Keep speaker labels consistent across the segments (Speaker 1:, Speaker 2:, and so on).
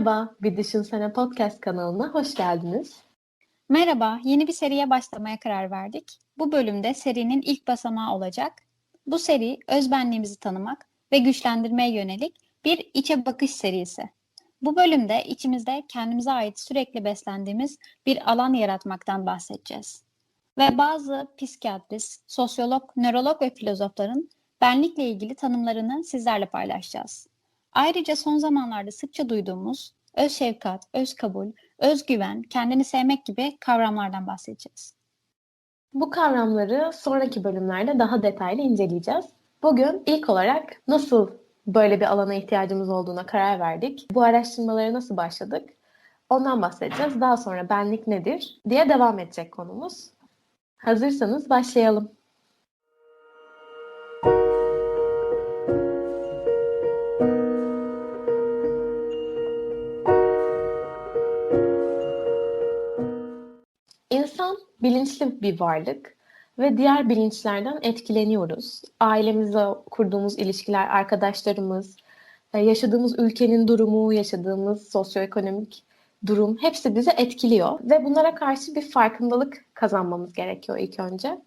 Speaker 1: Merhaba, Bir Düşünsene Podcast kanalına hoş geldiniz.
Speaker 2: Merhaba, yeni bir seriye başlamaya karar verdik. Bu bölümde serinin ilk basamağı olacak. Bu seri özbenliğimizi tanımak ve güçlendirmeye yönelik bir içe bakış serisi. Bu bölümde içimizde kendimize ait sürekli beslendiğimiz bir alan yaratmaktan bahsedeceğiz. Ve bazı psikiyatrist, sosyolog, nörolog ve filozofların benlikle ilgili tanımlarını sizlerle paylaşacağız. Ayrıca son zamanlarda sıkça duyduğumuz öz şefkat, öz kabul, özgüven, kendini sevmek gibi kavramlardan bahsedeceğiz.
Speaker 1: Bu kavramları sonraki bölümlerde daha detaylı inceleyeceğiz. Bugün ilk olarak nasıl böyle bir alana ihtiyacımız olduğuna karar verdik. Bu araştırmalara nasıl başladık? Ondan bahsedeceğiz. Daha sonra benlik nedir diye devam edecek konumuz. Hazırsanız başlayalım. Bilinçli bir varlık ve diğer bilinçlerden etkileniyoruz. Ailemizle kurduğumuz ilişkiler, arkadaşlarımız, e, yaşadığımız ülkenin durumu, yaşadığımız sosyoekonomik durum hepsi bizi etkiliyor ve bunlara karşı bir farkındalık kazanmamız gerekiyor ilk önce.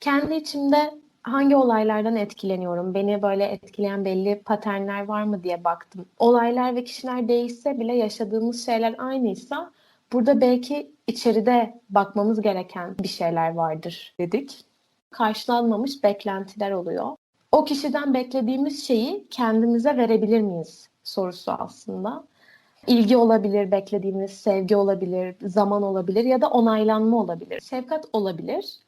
Speaker 1: Kendi içimde hangi olaylardan etkileniyorum, beni böyle etkileyen belli paternler var mı diye baktım. Olaylar ve kişiler değişse bile yaşadığımız şeyler aynıysa burada belki içeride bakmamız gereken bir şeyler vardır dedik. Karşılanmamış beklentiler oluyor. O kişiden beklediğimiz şeyi kendimize verebilir miyiz sorusu aslında. İlgi olabilir, beklediğimiz sevgi olabilir, zaman olabilir ya da onaylanma olabilir, şefkat olabilir.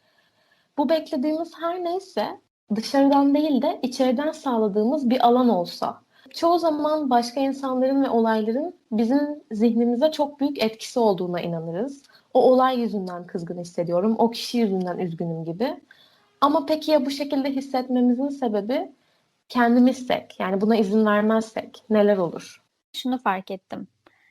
Speaker 1: Bu beklediğimiz her neyse dışarıdan değil de içeriden sağladığımız bir alan olsa. Çoğu zaman başka insanların ve olayların bizim zihnimize çok büyük etkisi olduğuna inanırız. O olay yüzünden kızgın hissediyorum, o kişi yüzünden üzgünüm gibi. Ama peki ya bu şekilde hissetmemizin sebebi kendimizsek, yani buna izin vermezsek neler olur?
Speaker 2: Şunu fark ettim.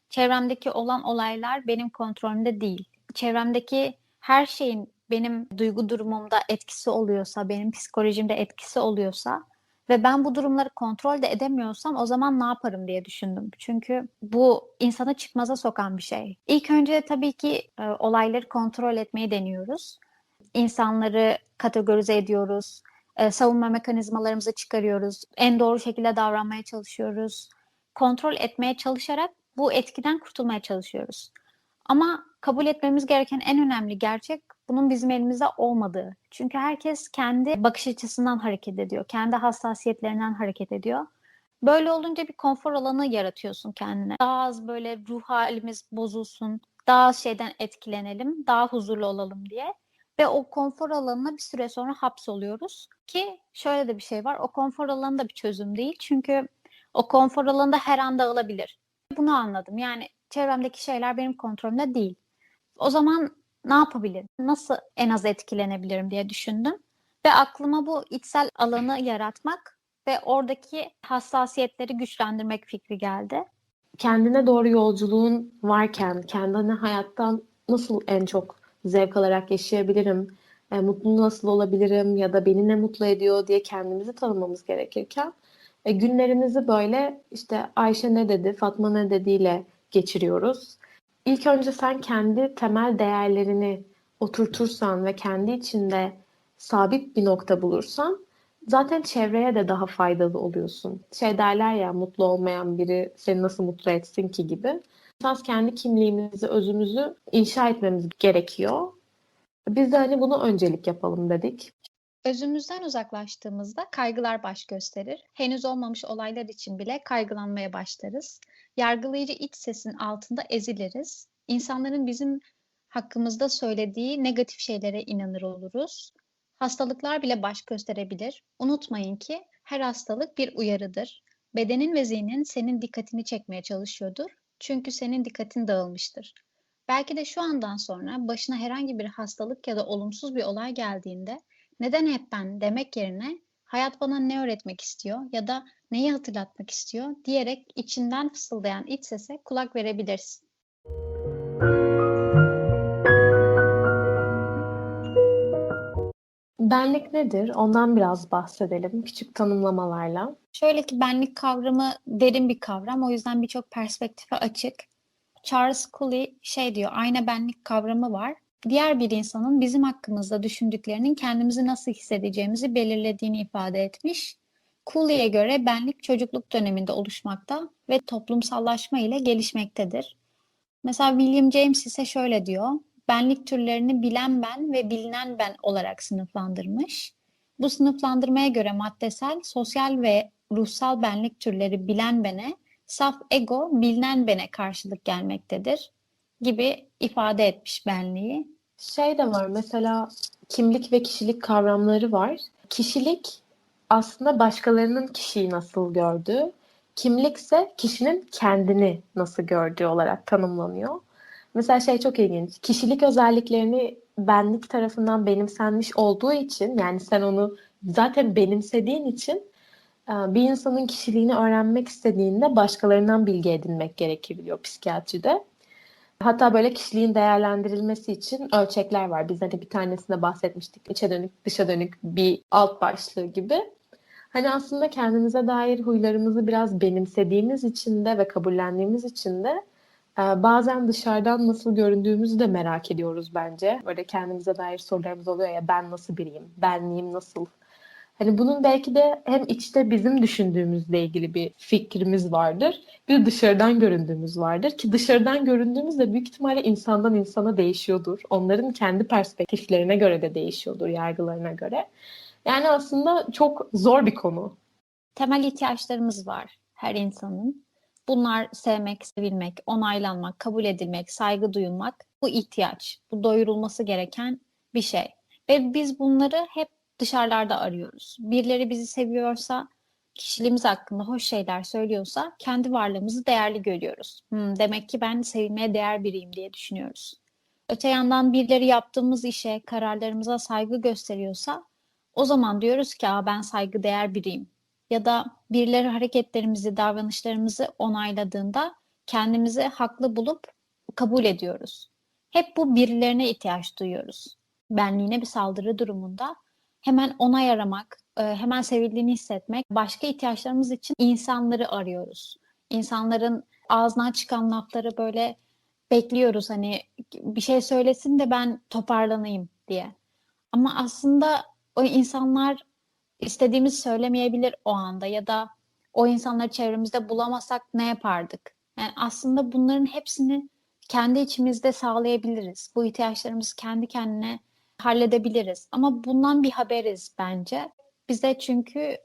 Speaker 2: Çevremdeki olan olaylar benim kontrolümde değil. Çevremdeki her şeyin benim duygu durumumda etkisi oluyorsa, benim psikolojimde etkisi oluyorsa ve ben bu durumları kontrol de edemiyorsam o zaman ne yaparım diye düşündüm. Çünkü bu insanı çıkmaza sokan bir şey. İlk önce tabii ki e, olayları kontrol etmeyi deniyoruz. İnsanları kategorize ediyoruz. E, savunma mekanizmalarımızı çıkarıyoruz. En doğru şekilde davranmaya çalışıyoruz. Kontrol etmeye çalışarak bu etkiden kurtulmaya çalışıyoruz. Ama kabul etmemiz gereken en önemli gerçek bunun bizim elimizde olmadığı. Çünkü herkes kendi bakış açısından hareket ediyor. Kendi hassasiyetlerinden hareket ediyor. Böyle olunca bir konfor alanı yaratıyorsun kendine. Daha az böyle ruh halimiz bozulsun, daha az şeyden etkilenelim, daha huzurlu olalım diye. Ve o konfor alanına bir süre sonra hapsoluyoruz. Ki şöyle de bir şey var, o konfor alanı da bir çözüm değil. Çünkü o konfor alanında her an dağılabilir. Bunu anladım. Yani çevremdeki şeyler benim kontrolümde değil. O zaman ne yapabilirim? Nasıl en az etkilenebilirim diye düşündüm. Ve aklıma bu içsel alanı yaratmak ve oradaki hassasiyetleri güçlendirmek fikri geldi.
Speaker 1: Kendine doğru yolculuğun varken kendine hayattan nasıl en çok zevk alarak yaşayabilirim, e, mutlu nasıl olabilirim ya da beni ne mutlu ediyor diye kendimizi tanımamız gerekirken e, günlerimizi böyle işte Ayşe ne dedi, Fatma ne dediyle geçiriyoruz. İlk önce sen kendi temel değerlerini oturtursan ve kendi içinde sabit bir nokta bulursan zaten çevreye de daha faydalı oluyorsun. Şey derler ya mutlu olmayan biri seni nasıl mutlu etsin ki gibi. Esas kendi kimliğimizi, özümüzü inşa etmemiz gerekiyor. Biz de hani bunu öncelik yapalım dedik.
Speaker 2: Özümüzden uzaklaştığımızda kaygılar baş gösterir. Henüz olmamış olaylar için bile kaygılanmaya başlarız. Yargılayıcı iç sesin altında eziliriz. İnsanların bizim hakkımızda söylediği negatif şeylere inanır oluruz. Hastalıklar bile baş gösterebilir. Unutmayın ki her hastalık bir uyarıdır. Bedenin ve zihnin senin dikkatini çekmeye çalışıyordur. Çünkü senin dikkatin dağılmıştır. Belki de şu andan sonra başına herhangi bir hastalık ya da olumsuz bir olay geldiğinde neden hep ben demek yerine hayat bana ne öğretmek istiyor ya da neyi hatırlatmak istiyor diyerek içinden fısıldayan iç sese kulak verebilirsin.
Speaker 1: Benlik nedir? Ondan biraz bahsedelim küçük tanımlamalarla.
Speaker 2: Şöyle ki benlik kavramı derin bir kavram. O yüzden birçok perspektife açık. Charles Cooley şey diyor, ayna benlik kavramı var. Diğer bir insanın bizim hakkımızda düşündüklerinin kendimizi nasıl hissedeceğimizi belirlediğini ifade etmiş. Cooley'e göre benlik çocukluk döneminde oluşmakta ve toplumsallaşma ile gelişmektedir. Mesela William James ise şöyle diyor, benlik türlerini bilen ben ve bilinen ben olarak sınıflandırmış. Bu sınıflandırmaya göre maddesel, sosyal ve ruhsal benlik türleri bilen bene, saf ego bilinen bene karşılık gelmektedir gibi ifade etmiş benliği.
Speaker 1: Şey de var mesela kimlik ve kişilik kavramları var. Kişilik aslında başkalarının kişiyi nasıl gördüğü, kimlikse kişinin kendini nasıl gördüğü olarak tanımlanıyor. Mesela şey çok ilginç. Kişilik özelliklerini benlik tarafından benimsenmiş olduğu için yani sen onu zaten benimsediğin için e, bir insanın kişiliğini öğrenmek istediğinde başkalarından bilgi edinmek gerekebiliyor psikiyatride. Hatta böyle kişiliğin değerlendirilmesi için ölçekler var. Biz hani bir tanesinde bahsetmiştik. İçe dönük, dışa dönük bir alt başlığı gibi. Hani aslında kendimize dair huylarımızı biraz benimsediğimiz için de ve kabullendiğimiz için de e, bazen dışarıdan nasıl göründüğümüzü de merak ediyoruz bence. Böyle kendimize dair sorularımız oluyor ya ben nasıl biriyim, benliğim nasıl? Hani bunun belki de hem içte bizim düşündüğümüzle ilgili bir fikrimiz vardır. Bir dışarıdan göründüğümüz vardır ki dışarıdan göründüğümüz de büyük ihtimalle insandan insana değişiyordur. Onların kendi perspektiflerine göre de değişiyordur, yargılarına göre. Yani aslında çok zor bir konu.
Speaker 2: Temel ihtiyaçlarımız var her insanın. Bunlar sevmek, sevilmek, onaylanmak, kabul edilmek, saygı duyulmak bu ihtiyaç. Bu doyurulması gereken bir şey. Ve biz bunları hep dışarılarda arıyoruz. Birileri bizi seviyorsa, kişiliğimiz hakkında hoş şeyler söylüyorsa kendi varlığımızı değerli görüyoruz. Hmm, demek ki ben sevilmeye değer biriyim diye düşünüyoruz. Öte yandan birileri yaptığımız işe, kararlarımıza saygı gösteriyorsa o zaman diyoruz ki Aa, ben saygı değer biriyim. Ya da birileri hareketlerimizi, davranışlarımızı onayladığında kendimizi haklı bulup kabul ediyoruz. Hep bu birilerine ihtiyaç duyuyoruz. Benliğine bir saldırı durumunda hemen onay aramak, e, hemen sevildiğini hissetmek, başka ihtiyaçlarımız için insanları arıyoruz. İnsanların ağzından çıkan lafları böyle bekliyoruz hani bir şey söylesin de ben toparlanayım diye. Ama aslında o insanlar istediğimiz söylemeyebilir o anda ya da o insanları çevremizde bulamasak ne yapardık? Yani aslında bunların hepsini kendi içimizde sağlayabiliriz. Bu ihtiyaçlarımızı kendi kendine halledebiliriz. Ama bundan bir haberiz bence. Bize çünkü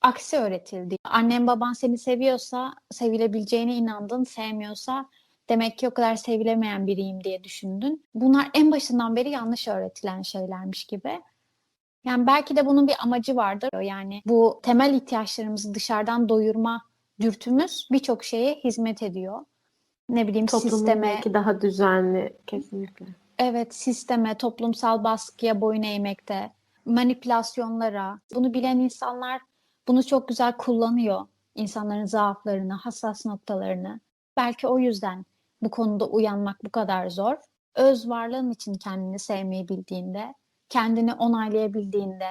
Speaker 2: aksi öğretildi. Annen baban seni seviyorsa, sevilebileceğine inandın, sevmiyorsa demek ki o kadar sevilemeyen biriyim diye düşündün. Bunlar en başından beri yanlış öğretilen şeylermiş gibi. Yani belki de bunun bir amacı vardır. Yani bu temel ihtiyaçlarımızı dışarıdan doyurma dürtümüz birçok şeye hizmet ediyor. Ne bileyim
Speaker 1: Toplumun
Speaker 2: sisteme,
Speaker 1: belki daha düzenli kesinlikle.
Speaker 2: Evet sisteme, toplumsal baskıya boyun eğmekte, manipülasyonlara. Bunu bilen insanlar bunu çok güzel kullanıyor. İnsanların zaaflarını, hassas noktalarını. Belki o yüzden bu konuda uyanmak bu kadar zor. Öz varlığın için kendini sevmeyi bildiğinde, kendini onaylayabildiğinde,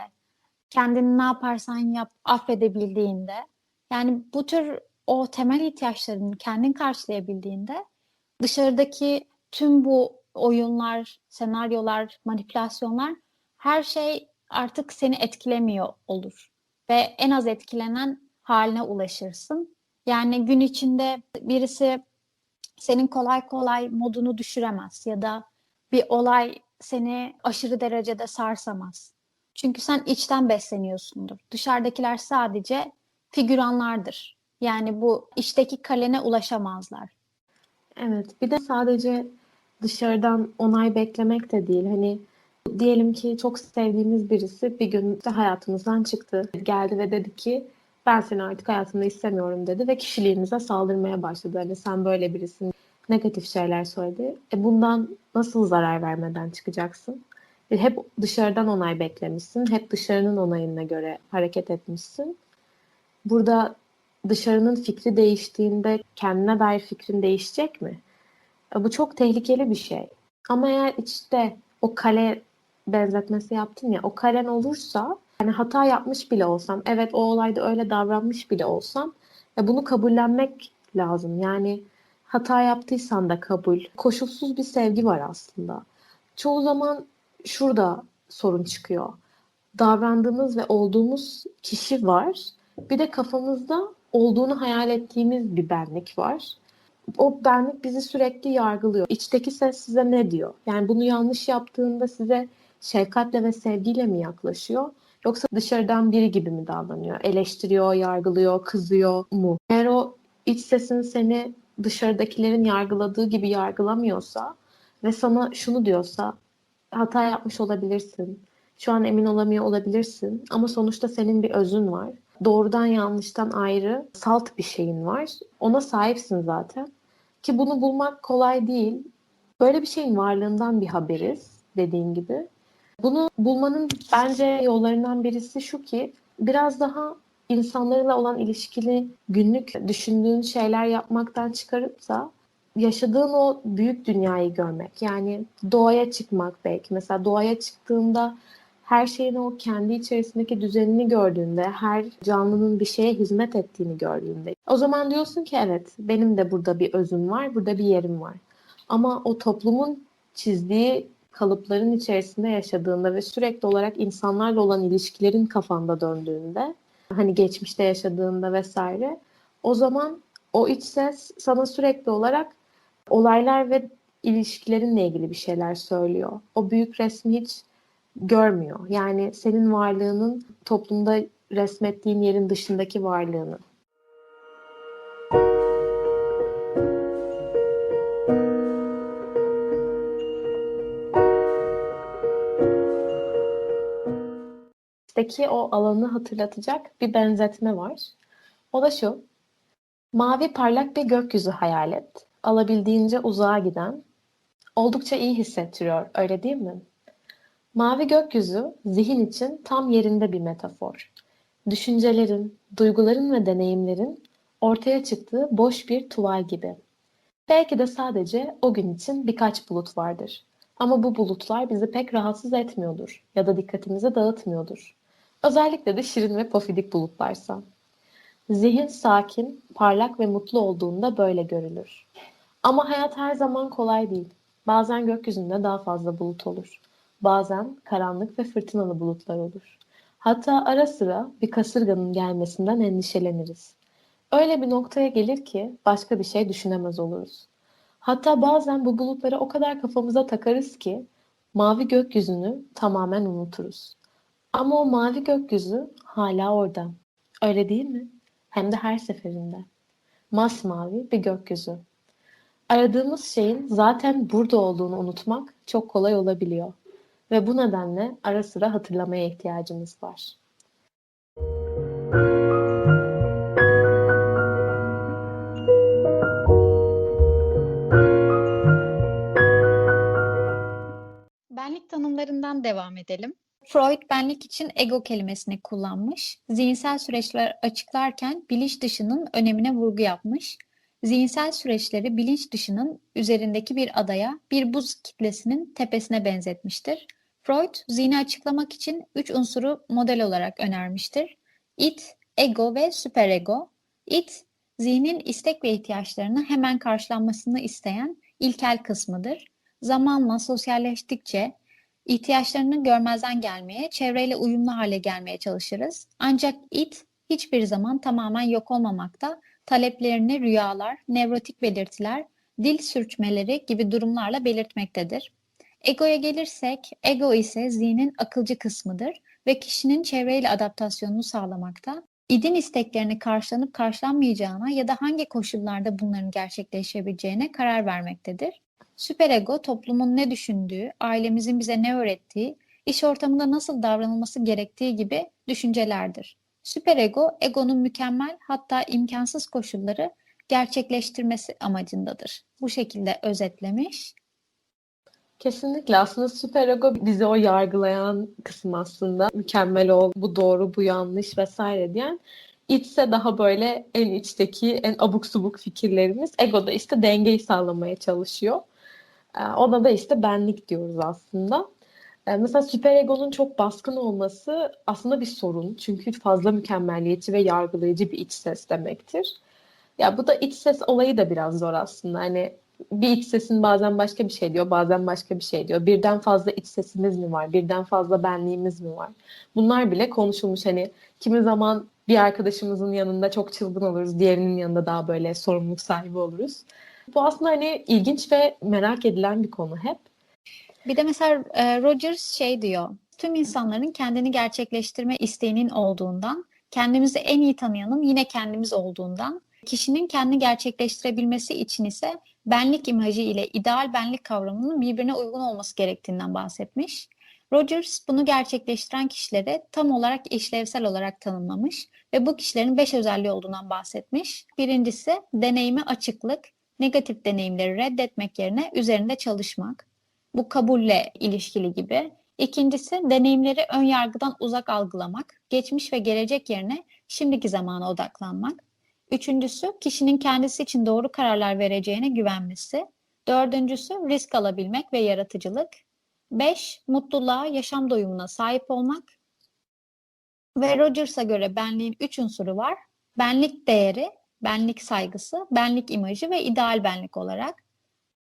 Speaker 2: kendini ne yaparsan yap affedebildiğinde, yani bu tür o temel ihtiyaçlarını kendin karşılayabildiğinde dışarıdaki tüm bu oyunlar, senaryolar, manipülasyonlar her şey artık seni etkilemiyor olur ve en az etkilenen haline ulaşırsın. Yani gün içinde birisi senin kolay kolay modunu düşüremez ya da bir olay seni aşırı derecede sarsamaz. Çünkü sen içten besleniyorsundur. Dışarıdakiler sadece figüranlardır. Yani bu içteki kalene ulaşamazlar.
Speaker 1: Evet, bir de sadece dışarıdan onay beklemek de değil. Hani diyelim ki çok sevdiğimiz birisi bir gün de hayatımızdan çıktı. Geldi ve dedi ki ben seni artık hayatımda istemiyorum dedi ve kişiliğimize saldırmaya başladı. Hani sen böyle birisin. Negatif şeyler söyledi. E bundan nasıl zarar vermeden çıkacaksın? E hep dışarıdan onay beklemişsin. Hep dışarının onayına göre hareket etmişsin. Burada dışarının fikri değiştiğinde kendine dair fikrin değişecek mi? E bu çok tehlikeli bir şey. Ama eğer içte o kale benzetmesi yaptın ya o karen olursa yani hata yapmış bile olsam evet o olayda öyle davranmış bile olsam ya bunu kabullenmek lazım. Yani hata yaptıysan da kabul. Koşulsuz bir sevgi var aslında. Çoğu zaman şurada sorun çıkıyor. Davrandığımız ve olduğumuz kişi var. Bir de kafamızda olduğunu hayal ettiğimiz bir benlik var. O benlik bizi sürekli yargılıyor. İçteki ses size ne diyor? Yani bunu yanlış yaptığında size şefkatle ve sevgiyle mi yaklaşıyor? Yoksa dışarıdan biri gibi mi davranıyor? Eleştiriyor, yargılıyor, kızıyor mu? Eğer o iç sesin seni dışarıdakilerin yargıladığı gibi yargılamıyorsa ve sana şunu diyorsa hata yapmış olabilirsin. Şu an emin olamıyor olabilirsin ama sonuçta senin bir özün var. Doğrudan yanlıştan ayrı salt bir şeyin var. Ona sahipsin zaten. Ki bunu bulmak kolay değil. Böyle bir şeyin varlığından bir haberiz dediğin gibi. Bunu bulmanın bence yollarından birisi şu ki biraz daha insanlarla olan ilişkili günlük düşündüğün şeyler yapmaktan çıkarıp da yaşadığın o büyük dünyayı görmek. Yani doğaya çıkmak belki. Mesela doğaya çıktığında her şeyin o kendi içerisindeki düzenini gördüğünde, her canlının bir şeye hizmet ettiğini gördüğünde. O zaman diyorsun ki evet benim de burada bir özüm var, burada bir yerim var. Ama o toplumun çizdiği kalıpların içerisinde yaşadığında ve sürekli olarak insanlarla olan ilişkilerin kafanda döndüğünde, hani geçmişte yaşadığında vesaire, o zaman o iç ses sana sürekli olarak olaylar ve ilişkilerinle ilgili bir şeyler söylüyor. O büyük resmi hiç görmüyor. Yani senin varlığının toplumda resmettiğin yerin dışındaki varlığını. İçteki o alanı hatırlatacak bir benzetme var. O da şu. Mavi parlak bir gökyüzü hayal et. Alabildiğince uzağa giden. Oldukça iyi hissettiriyor, öyle değil mi? Mavi gökyüzü zihin için tam yerinde bir metafor. Düşüncelerin, duyguların ve deneyimlerin ortaya çıktığı boş bir tuval gibi. Belki de sadece o gün için birkaç bulut vardır. Ama bu bulutlar bizi pek rahatsız etmiyordur ya da dikkatimizi dağıtmıyordur. Özellikle de şirin ve pofidik bulutlarsa. Zihin sakin, parlak ve mutlu olduğunda böyle görülür. Ama hayat her zaman kolay değil. Bazen gökyüzünde daha fazla bulut olur. Bazen karanlık ve fırtınalı bulutlar olur. Hatta ara sıra bir kasırganın gelmesinden endişeleniriz. Öyle bir noktaya gelir ki başka bir şey düşünemez oluruz. Hatta bazen bu bulutları o kadar kafamıza takarız ki mavi gökyüzünü tamamen unuturuz. Ama o mavi gökyüzü hala orada. Öyle değil mi? Hem de her seferinde. Masmavi bir gökyüzü. Aradığımız şeyin zaten burada olduğunu unutmak çok kolay olabiliyor. Ve bu nedenle ara sıra hatırlamaya ihtiyacımız var.
Speaker 2: Benlik tanımlarından devam edelim. Freud benlik için ego kelimesini kullanmış. Zihinsel süreçler açıklarken bilinç dışının önemine vurgu yapmış. Zihinsel süreçleri bilinç dışının üzerindeki bir adaya, bir buz kitlesinin tepesine benzetmiştir. Freud, zihni açıklamak için üç unsuru model olarak önermiştir. It, ego ve süperego. It, zihnin istek ve ihtiyaçlarını hemen karşılanmasını isteyen ilkel kısmıdır. Zamanla sosyalleştikçe ihtiyaçlarını görmezden gelmeye, çevreyle uyumlu hale gelmeye çalışırız. Ancak it hiçbir zaman tamamen yok olmamakta, taleplerini rüyalar, nevrotik belirtiler, dil sürçmeleri gibi durumlarla belirtmektedir. Egoya gelirsek, ego ise zihnin akılcı kısmıdır ve kişinin çevreyle adaptasyonunu sağlamakta. İdin isteklerini karşılanıp karşılanmayacağına ya da hangi koşullarda bunların gerçekleşebileceğine karar vermektedir. Süperego toplumun ne düşündüğü, ailemizin bize ne öğrettiği, iş ortamında nasıl davranılması gerektiği gibi düşüncelerdir. Süperego, egonun mükemmel hatta imkansız koşulları gerçekleştirmesi amacındadır. Bu şekilde özetlemiş.
Speaker 1: Kesinlikle aslında süperego bizi o yargılayan kısım aslında mükemmel ol, bu doğru, bu yanlış vesaire diyen. İçse daha böyle en içteki en abuk subuk fikirlerimiz. Ego da işte dengeyi sağlamaya çalışıyor. Ona da işte benlik diyoruz aslında. E, mesela süperegonun çok baskın olması aslında bir sorun. Çünkü fazla mükemmeliyetçi ve yargılayıcı bir iç ses demektir. Ya bu da iç ses olayı da biraz zor aslında. Hani bir iç sesin bazen başka bir şey diyor, bazen başka bir şey diyor. Birden fazla iç sesimiz mi var? Birden fazla benliğimiz mi var? Bunlar bile konuşulmuş. Hani kimi zaman bir arkadaşımızın yanında çok çılgın oluruz, diğerinin yanında daha böyle sorumluluk sahibi oluruz. Bu aslında hani ilginç ve merak edilen bir konu hep.
Speaker 2: Bir de mesela e, Rogers şey diyor. Tüm insanların kendini gerçekleştirme isteğinin olduğundan, kendimizi en iyi tanıyanın yine kendimiz olduğundan, kişinin kendini gerçekleştirebilmesi için ise benlik imajı ile ideal benlik kavramının birbirine uygun olması gerektiğinden bahsetmiş. Rogers bunu gerçekleştiren kişileri tam olarak işlevsel olarak tanımlamış ve bu kişilerin beş özelliği olduğundan bahsetmiş. Birincisi deneyime açıklık, negatif deneyimleri reddetmek yerine üzerinde çalışmak. Bu kabulle ilişkili gibi. İkincisi deneyimleri ön yargıdan uzak algılamak, geçmiş ve gelecek yerine şimdiki zamana odaklanmak. Üçüncüsü kişinin kendisi için doğru kararlar vereceğine güvenmesi. Dördüncüsü risk alabilmek ve yaratıcılık. Beş, mutluluğa, yaşam doyumuna sahip olmak. Ve Rogers'a göre benliğin üç unsuru var. Benlik değeri, benlik saygısı, benlik imajı ve ideal benlik olarak.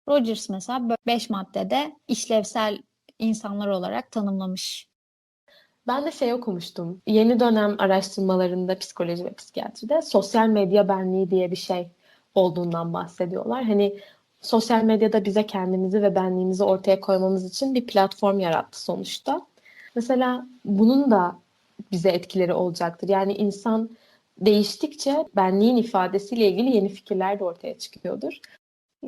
Speaker 2: Rogers mesela 5 maddede işlevsel insanlar olarak tanımlamış.
Speaker 1: Ben de şey okumuştum. Yeni dönem araştırmalarında psikoloji ve psikiyatride sosyal medya benliği diye bir şey olduğundan bahsediyorlar. Hani sosyal medyada bize kendimizi ve benliğimizi ortaya koymamız için bir platform yarattı sonuçta. Mesela bunun da bize etkileri olacaktır. Yani insan değiştikçe benliğin ifadesiyle ilgili yeni fikirler de ortaya çıkıyordur.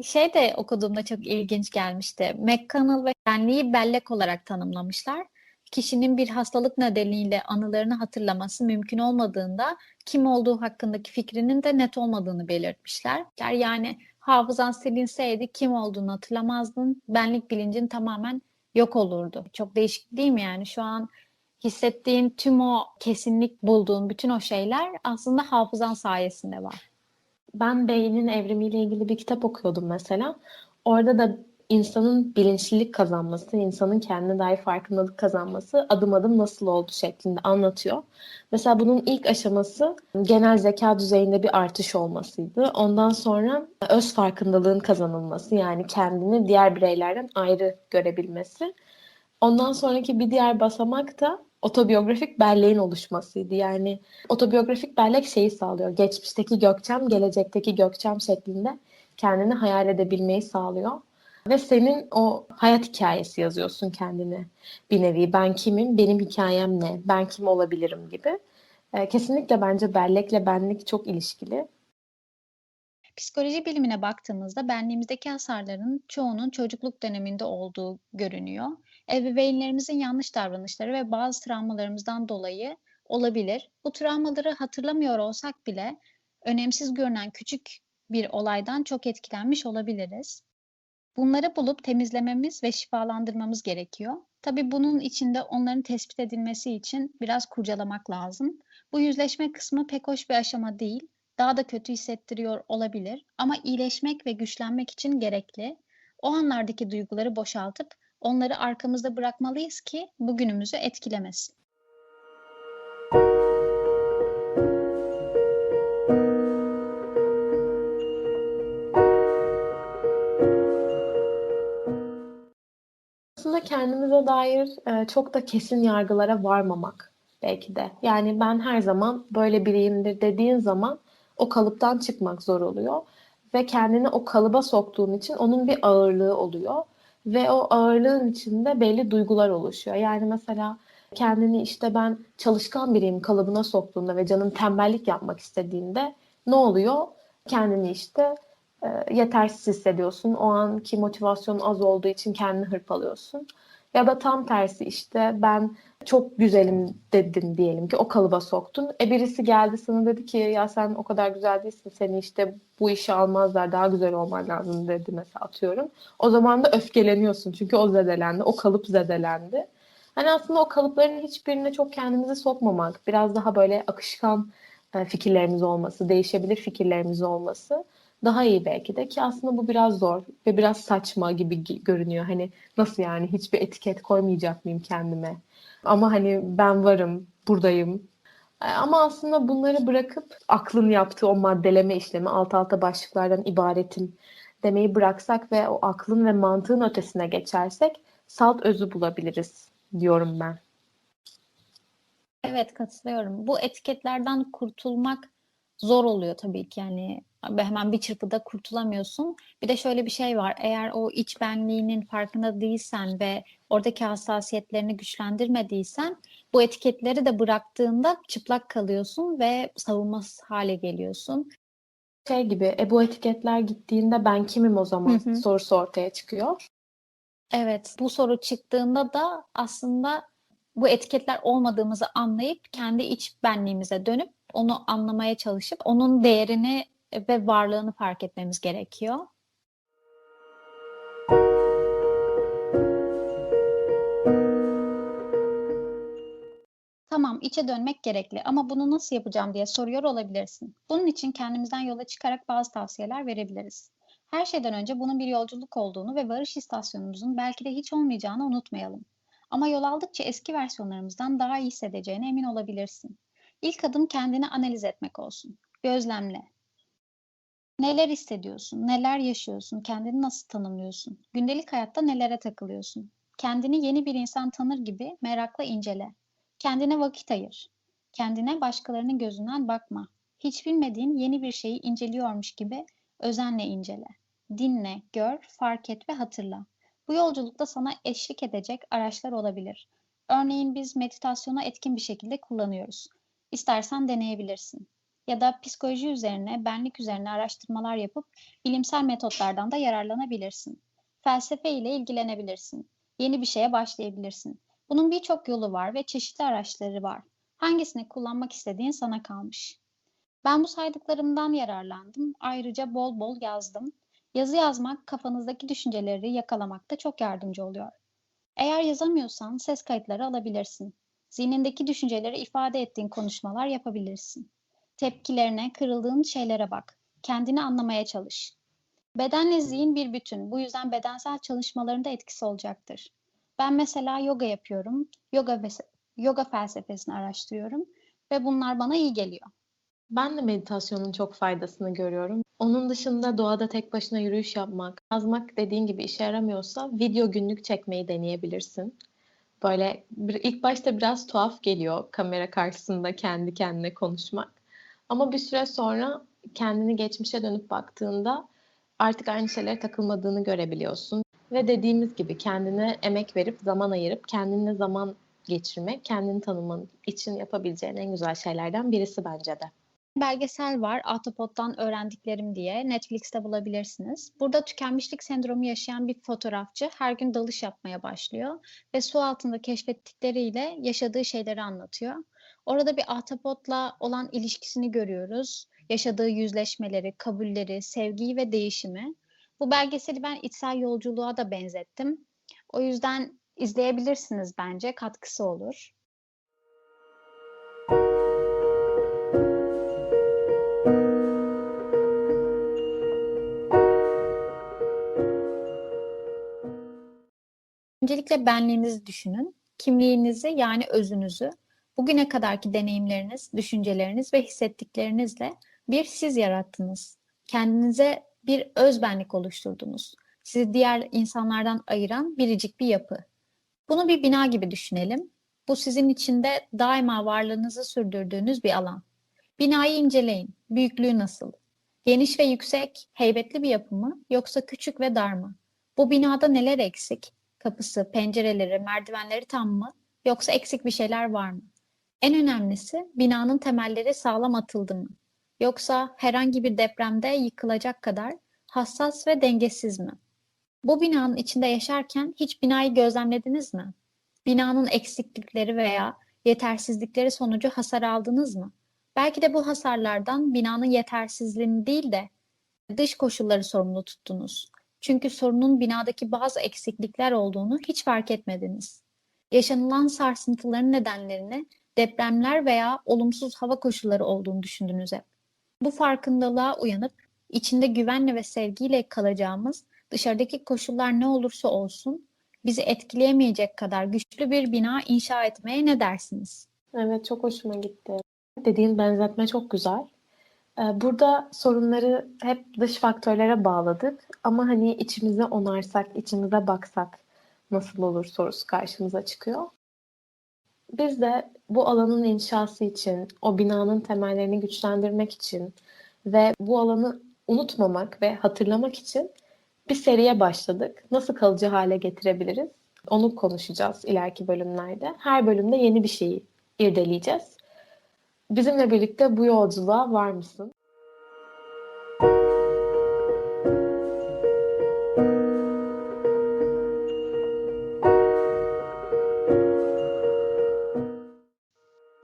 Speaker 2: Şey de okuduğumda çok ilginç gelmişti. McConnell ve benliği bellek olarak tanımlamışlar. Kişinin bir hastalık nedeniyle anılarını hatırlaması mümkün olmadığında kim olduğu hakkındaki fikrinin de net olmadığını belirtmişler. Yani hafızan silinseydi kim olduğunu hatırlamazdın. Benlik bilincin tamamen yok olurdu. Çok değişik değil mi yani? Şu an hissettiğin tüm o kesinlik bulduğun bütün o şeyler aslında hafızan sayesinde var.
Speaker 1: Ben beynin evrimiyle ilgili bir kitap okuyordum mesela. Orada da insanın bilinçlilik kazanması, insanın kendine dair farkındalık kazanması adım adım nasıl oldu şeklinde anlatıyor. Mesela bunun ilk aşaması genel zeka düzeyinde bir artış olmasıydı. Ondan sonra öz farkındalığın kazanılması yani kendini diğer bireylerden ayrı görebilmesi. Ondan sonraki bir diğer basamak da otobiyografik belleğin oluşmasıydı. Yani otobiyografik bellek şeyi sağlıyor. Geçmişteki Gökçem, gelecekteki Gökçem şeklinde kendini hayal edebilmeyi sağlıyor. Ve senin o hayat hikayesi yazıyorsun kendine bir nevi. Ben kimim, benim hikayem ne, ben kim olabilirim gibi. Ee, kesinlikle bence bellekle benlik çok ilişkili.
Speaker 2: Psikoloji bilimine baktığımızda benliğimizdeki hasarların çoğunun çocukluk döneminde olduğu görünüyor. Ebeveynlerimizin yanlış davranışları ve bazı travmalarımızdan dolayı olabilir. Bu travmaları hatırlamıyor olsak bile önemsiz görünen küçük bir olaydan çok etkilenmiş olabiliriz. Bunları bulup temizlememiz ve şifalandırmamız gerekiyor. Tabii bunun içinde onların tespit edilmesi için biraz kurcalamak lazım. Bu yüzleşme kısmı pek hoş bir aşama değil. Daha da kötü hissettiriyor olabilir ama iyileşmek ve güçlenmek için gerekli. O anlardaki duyguları boşaltıp onları arkamızda bırakmalıyız ki bugünümüzü etkilemesin.
Speaker 1: Kendimize dair e, çok da kesin yargılara varmamak belki de. Yani ben her zaman böyle biriyimdir dediğin zaman o kalıptan çıkmak zor oluyor ve kendini o kalıba soktuğun için onun bir ağırlığı oluyor ve o ağırlığın içinde belli duygular oluşuyor. Yani mesela kendini işte ben çalışkan biriyim kalıbına soktuğunda ve canın tembellik yapmak istediğinde ne oluyor? Kendini işte e, yetersiz hissediyorsun. O anki motivasyonun az olduğu için kendini hırpalıyorsun. Ya da tam tersi işte ben çok güzelim dedin diyelim ki o kalıba soktun. E birisi geldi sana dedi ki ya sen o kadar güzel değilsin seni işte bu işe almazlar daha güzel olman lazım dedi mesela atıyorum. O zaman da öfkeleniyorsun çünkü o zedelendi o kalıp zedelendi. Hani aslında o kalıpların hiçbirine çok kendimizi sokmamak biraz daha böyle akışkan e, fikirlerimiz olması değişebilir fikirlerimiz olması daha iyi belki de ki aslında bu biraz zor ve biraz saçma gibi gi- görünüyor. Hani nasıl yani hiçbir etiket koymayacak mıyım kendime? Ama hani ben varım, buradayım. E, Ama aslında bunları bırakıp aklın yaptığı o maddeleme işlemi alt alta başlıklardan ibaretim demeyi bıraksak ve o aklın ve mantığın ötesine geçersek salt özü bulabiliriz diyorum ben.
Speaker 2: Evet katılıyorum. Bu etiketlerden kurtulmak zor oluyor tabii ki yani hemen bir çırpıda kurtulamıyorsun. Bir de şöyle bir şey var. Eğer o iç benliğinin farkında değilsen ve oradaki hassasiyetlerini güçlendirmediysen bu etiketleri de bıraktığında çıplak kalıyorsun ve savunmasız hale geliyorsun.
Speaker 1: Şey gibi, e bu etiketler gittiğinde ben kimim o zaman
Speaker 2: Hı hı.
Speaker 1: sorusu ortaya çıkıyor.
Speaker 2: Evet, bu soru çıktığında da aslında bu etiketler olmadığımızı anlayıp kendi iç benliğimize dönüp onu anlamaya çalışıp onun değerini ve varlığını fark etmemiz gerekiyor. Tamam, içe dönmek gerekli ama bunu nasıl yapacağım diye soruyor olabilirsin. Bunun için kendimizden yola çıkarak bazı tavsiyeler verebiliriz. Her şeyden önce bunun bir yolculuk olduğunu ve varış istasyonumuzun belki de hiç olmayacağını unutmayalım. Ama yol aldıkça eski versiyonlarımızdan daha iyi hissedeceğine emin olabilirsin. İlk adım kendini analiz etmek olsun. Gözlemle. Neler hissediyorsun? Neler yaşıyorsun? Kendini nasıl tanımlıyorsun? Gündelik hayatta nelere takılıyorsun? Kendini yeni bir insan tanır gibi merakla incele. Kendine vakit ayır. Kendine başkalarının gözünden bakma. Hiç bilmediğin yeni bir şeyi inceliyormuş gibi özenle incele. Dinle, gör, fark et ve hatırla. Bu yolculukta sana eşlik edecek araçlar olabilir. Örneğin biz meditasyonu etkin bir şekilde kullanıyoruz. İstersen deneyebilirsin. Ya da psikoloji üzerine, benlik üzerine araştırmalar yapıp bilimsel metotlardan da yararlanabilirsin. Felsefe ile ilgilenebilirsin. Yeni bir şeye başlayabilirsin. Bunun birçok yolu var ve çeşitli araçları var. Hangisini kullanmak istediğin sana kalmış. Ben bu saydıklarımdan yararlandım. Ayrıca bol bol yazdım. Yazı yazmak kafanızdaki düşünceleri yakalamakta çok yardımcı oluyor. Eğer yazamıyorsan ses kayıtları alabilirsin. Zihnindeki düşünceleri ifade ettiğin konuşmalar yapabilirsin. Tepkilerine, kırıldığın şeylere bak. Kendini anlamaya çalış. Bedenle zihin bir bütün. Bu yüzden bedensel çalışmalarında etkisi olacaktır. Ben mesela yoga yapıyorum. Yoga ve yoga felsefesini araştırıyorum ve bunlar bana iyi geliyor.
Speaker 1: Ben de meditasyonun çok faydasını görüyorum. Onun dışında doğada tek başına yürüyüş yapmak, yazmak dediğin gibi işe yaramıyorsa video günlük çekmeyi deneyebilirsin. Böyle ilk başta biraz tuhaf geliyor kamera karşısında kendi kendine konuşmak. Ama bir süre sonra kendini geçmişe dönüp baktığında artık aynı şeylere takılmadığını görebiliyorsun. Ve dediğimiz gibi kendine emek verip zaman ayırıp kendine zaman geçirmek, kendini tanıman için yapabileceğin en güzel şeylerden birisi bence de.
Speaker 2: Belgesel var, Ahtapot'tan öğrendiklerim diye Netflix'te bulabilirsiniz. Burada tükenmişlik sendromu yaşayan bir fotoğrafçı her gün dalış yapmaya başlıyor ve su altında keşfettikleriyle yaşadığı şeyleri anlatıyor. Orada bir ahtapotla olan ilişkisini görüyoruz. Yaşadığı yüzleşmeleri, kabulleri, sevgiyi ve değişimi. Bu belgeseli ben içsel yolculuğa da benzettim. O yüzden izleyebilirsiniz bence, katkısı olur. Öncelikle benliğinizi düşünün. Kimliğinizi yani özünüzü, bugüne kadarki deneyimleriniz, düşünceleriniz ve hissettiklerinizle bir siz yarattınız. Kendinize bir özbenlik oluşturdunuz. Sizi diğer insanlardan ayıran biricik bir yapı. Bunu bir bina gibi düşünelim. Bu sizin içinde daima varlığınızı sürdürdüğünüz bir alan. Binayı inceleyin. Büyüklüğü nasıl? Geniş ve yüksek, heybetli bir yapı mı yoksa küçük ve dar mı? Bu binada neler eksik? Kapısı, pencereleri, merdivenleri tam mı yoksa eksik bir şeyler var mı? En önemlisi binanın temelleri sağlam atıldı mı? Yoksa herhangi bir depremde yıkılacak kadar hassas ve dengesiz mi? Bu binanın içinde yaşarken hiç binayı gözlemlediniz mi? Binanın eksiklikleri veya yetersizlikleri sonucu hasar aldınız mı? Belki de bu hasarlardan binanın yetersizliğini değil de dış koşulları sorumlu tuttunuz. Çünkü sorunun binadaki bazı eksiklikler olduğunu hiç fark etmediniz. Yaşanılan sarsıntıların nedenlerini depremler veya olumsuz hava koşulları olduğunu düşündünüz hep. Bu farkındalığa uyanıp içinde güvenle ve sevgiyle kalacağımız, dışarıdaki koşullar ne olursa olsun bizi etkileyemeyecek kadar güçlü bir bina inşa etmeye ne dersiniz?
Speaker 1: Evet, çok hoşuma gitti. Dediğin benzetme çok güzel. Ee, Burada sorunları hep dış faktörlere bağladık ama hani içimize onarsak, içimize baksak nasıl olur sorusu karşımıza çıkıyor. Biz de bu alanın inşası için, o binanın temellerini güçlendirmek için ve bu alanı unutmamak ve hatırlamak için bir seriye başladık. Nasıl kalıcı hale getirebiliriz? Onu konuşacağız ileriki bölümlerde. Her bölümde yeni bir şeyi irdeleyeceğiz. Bizimle birlikte bu yolculuğa var mısın?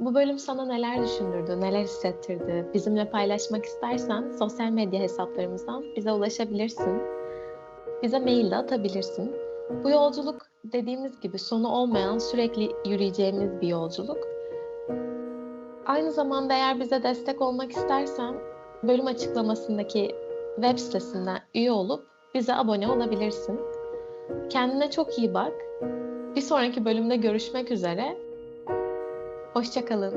Speaker 1: Bu bölüm sana neler düşündürdü, neler hissettirdi? Bizimle paylaşmak istersen sosyal medya hesaplarımızdan bize ulaşabilirsin. Bize mail de atabilirsin. Bu yolculuk dediğimiz gibi sonu olmayan, sürekli yürüyeceğimiz bir yolculuk. Aynı zamanda eğer bize destek olmak istersen bölüm açıklamasındaki web sitesinden üye olup bize abone olabilirsin. Kendine çok iyi bak. Bir sonraki bölümde görüşmek üzere. Hoşçakalın.